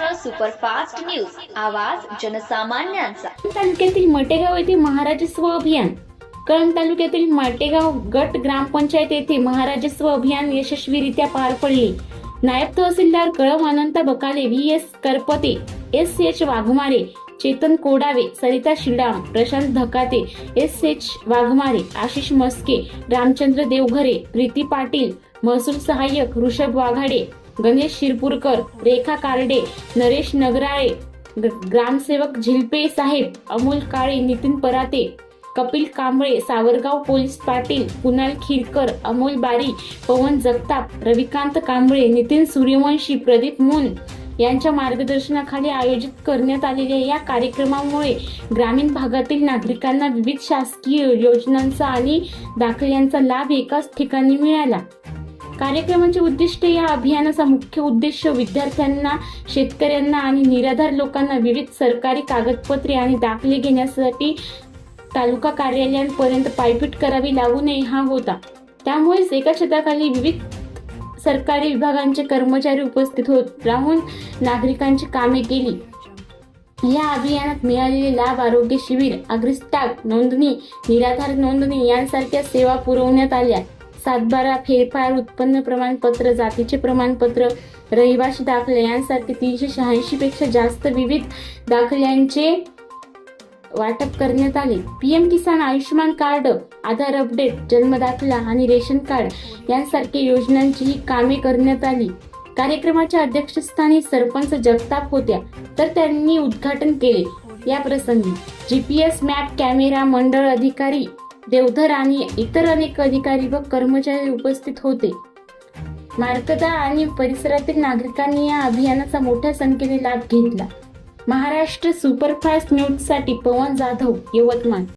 Superfast news. आवाज जनसामान्यांचा. तालुक्यातील मटेगाव येथे महाराजस्व अभियान. कळंब तालुक्यातील मटेगाव गट ग्रामपंचायत येथे महाराजस्व अभियान यशस्वीरित्या पार पडले. नायब tehsildar Kalam Anant Bakale V S Karpate S H Waghmare Chetan Kodave Sarita Shidam Prashant Dhakate S H Waghmare Ashish Maske Ramchandra Deoghare Preeti Patil महसूल सहाय्यक ऋषभ वाघाडे गणेश शिरपूरकर रेखा कारडे नरेश नगराळे ग- ग्रामसेवक झिलपे साहेब अमोल काळे नितीन पराते कपिल कांबळे सावरगाव पोलीस पाटील कुणाल खिरकर अमोल बारी पवन जगताप रविकांत कांबळे नितीन सूर्यवंशी प्रदीप मुन यांच्या मार्गदर्शनाखाली आयोजित करण्यात आलेल्या या कार्यक्रमामुळे ग्रामीण भागातील नागरिकांना विविध शासकीय योजनांचा आणि दाखल्यांचा लाभ एकाच ठिकाणी मिळाला. कार्यक्रमाचे उद्दिष्ट या अभियानाचा मुख्य उद्देश विद्यार्थ्यांना शेतकऱ्यांना आणि निराधार लोकांना विविध सरकारी कागदपत्रे आणि दाखले घेण्यासाठी तालुका कार्यालयांपर्यंत पायपीट करावी लागू नये हा होता. त्यामुळेच एका छताखाली विविध सरकारी विभागांचे कर्मचारी उपस्थित होत राहून नागरिकांची कामे केली. या अभियानात मिळालेले लाभ आरोग्य शिबिर अग्रिस्टाक नोंदणी निराधार नोंदणी यांसारख्या सेवा पुरवण्यात आल्या. सातबारा फेरफार उत्पन्न प्रमाणपत्र जातीचे प्रमाणपत्र रहिवासी दाखले यांसारखे तीनशे शहाऐंशी पेक्षा जास्त विविध दाखल्यांचे वाटप करण्यात आले. PM Kisan Ayushman card Aadhaar update जन्म दाखला आणि रेशन कार्ड यांसारख्या योजनांचीही कामे करण्यात आली. कार्यक्रमाच्या अध्यक्षस्थानी सरपंच जगताप होत्या तर त्यांनी उद्घाटन केले. या प्रसंगी जीपीएस मॅप कॅमेरा मंडळ अधिकारी देवधर आणि इतर अनेक अधिकारी व कर्मचारी उपस्थित होते. मार्कदा आणि परिसरातील नागरिकांनी या अभियानाचा मोठ्या संख्येने लाभ घेतला. महाराष्ट्र सुपरफास्ट न्यूजसाठी पवन जाधव यवतमाळ.